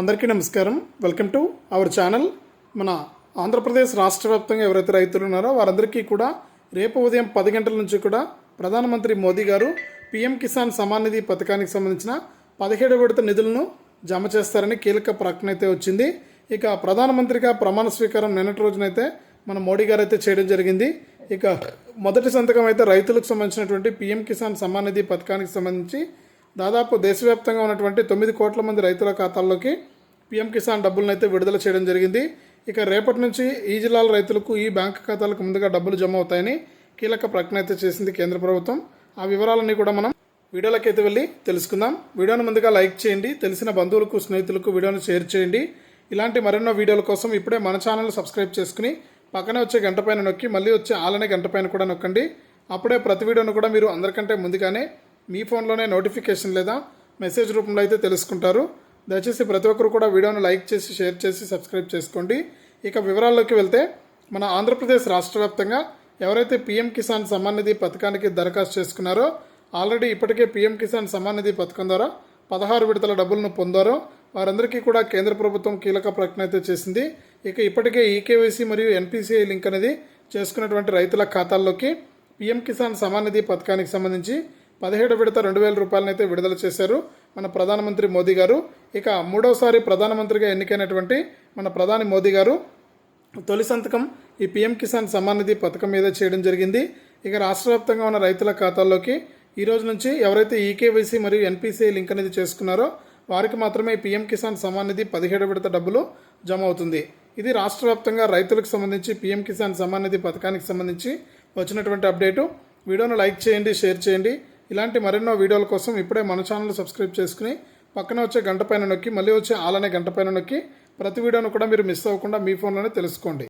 అందరికీ నమస్కారం. Welcome to our channel మన ఆంధ్రప్రదేశ్ రాష్ట్ర వ్యాప్తంగా ఎవరైతే రైతులు ఉన్నారో వారందరికీ కూడా రేపు ఉదయం పది గంటల నుంచి కూడా ప్రధానమంత్రి మోదీ గారు పీఎం కిసాన్ సమాన్ నిధి పథకానికి సంబంధించిన పదిహేడు విడత నిధులను జమ చేస్తారని కీలక ప్రకటన అయితే వచ్చింది. ఇక ప్రధానమంత్రిగా ప్రమాణ స్వీకారం నిన్నటి రోజునైతే మన మోడీ గారు అయితే చేయడం జరిగింది. ఇక మొదటి సంతకం అయితే రైతులకు సంబంధించినటువంటి పీఎం కిసాన్ సమాన్ నిధి పథకానికి సంబంధించి దాదాపు దేశవ్యాప్తంగా ఉన్నటువంటి తొమ్మిది కోట్ల మంది రైతుల ఖాతాల్లోకి పీఎం కిసాన్ డబ్బులను అయితే విడుదల చేయడం జరిగింది. ఇక రేపటి నుంచి ఈ జిల్లాల రైతులకు ఈ బ్యాంక్ ఖాతాలకు ముందుగా డబ్బులు జమ అవుతాయని కీలక ప్రకటన అయితే చేసింది కేంద్ర ప్రభుత్వం. ఆ వివరాలన్నీ కూడా మనం వీడియోలోకి అయితే వెళ్ళి తెలుసుకుందాం. వీడియోను ముందుగా లైక్ చేయండి. తెలిసిన బంధువులకు స్నేహితులకు వీడియోను షేర్ చేయండి. ఇలాంటి మరెన్నో వీడియోల కోసం ఇప్పుడే మన ఛానల్ సబ్స్క్రైబ్ చేసుకుని పక్కనే వచ్చే గంట పైన నొక్కి మళ్ళీ వచ్చే ఆలనే గంట పైన కూడా నొక్కండి. అప్పుడే ప్రతి వీడియోను కూడా మీరు అందరికంటే ముందుగానే మీ ఫోన్లోనే నోటిఫికేషన్ లేదా మెసేజ్ రూపంలో అయితే తెలుసుకుంటారు. దయచేసి ప్రతి ఒక్కరు కూడా వీడియోను లైక్ చేసి షేర్ చేసి సబ్స్క్రైబ్ చేసుకోండి. ఇక వివరాల్లోకి వెళ్తే మన ఆంధ్రప్రదేశ్ రాష్ట్ర వ్యాప్తంగా ఎవరైతే పీఎం కిసాన్ సమ్మాన్ నిధి పథకానికి దరఖాస్తు చేసుకున్నారో ఆల్రెడీ ఇప్పటికే పీఎం కిసాన్ సమ్మాన్ నిధి పథకం ద్వారా పదహారు విడతల డబ్బులను పొందారో వారందరికీ కూడా కేంద్ర ప్రభుత్వం కీలక ప్రకటన అయితే చేసింది. ఇక ఇప్పటికే ఈకేవైసీ మరియు ఎన్పిసిఐ లింక్ అనేది చేసుకున్నటువంటి రైతుల ఖాతాల్లోకి పీఎం కిసాన్ సమాన్ నిధి పథకానికి సంబంధించి పదిహేడు విడత రెండు వేల రూపాయలనైతే విడుదల చేశారు మన ప్రధానమంత్రి మోదీ గారు. ఇక మూడవసారి ప్రధానమంత్రిగా ఎన్నికైనటువంటి మన ప్రధాని మోదీ గారు తొలి సంతకం ఈ పీఎం కిసాన్ సమ్మాన్ నిధి పథకం మీద చేయడం జరిగింది. ఇక రాష్ట్ర వ్యాప్తంగా ఉన్న రైతుల ఖాతాల్లోకి ఈ రోజు నుంచి ఎవరైతే ఈకేవైసీ మరియు ఎన్పిసిఐ లింక్ అనేది చేసుకున్నారో వారికి మాత్రమే పీఎం కిసాన్ సమ్మాన్ నిధి పదిహేడు విడత డబ్బులు జమ అవుతుంది. ఇది రాష్ట్ర వ్యాప్తంగా రైతులకు సంబంధించి పీఎం కిసాన్ సమ్మాన్ నిధి పథకానికి సంబంధించి వచ్చినటువంటి అప్డేటు. వీడియోను లైక్ చేయండి షేర్ చేయండి. ఇలాంటి మరెన్నో వీడియోల కోసం ఇప్పుడే మన ఛానల్ సబ్స్క్రైబ్ చేసుకుని పక్కన వచ్చే గంట పైన నొక్కి మళ్ళీ వచ్చే ఆలనే గంట పైన నొక్కి ప్రతి వీడియోను కూడా మీరు మిస్ అవ్వకుండా మీ ఫోన్లోనే తెలుసుకోండి.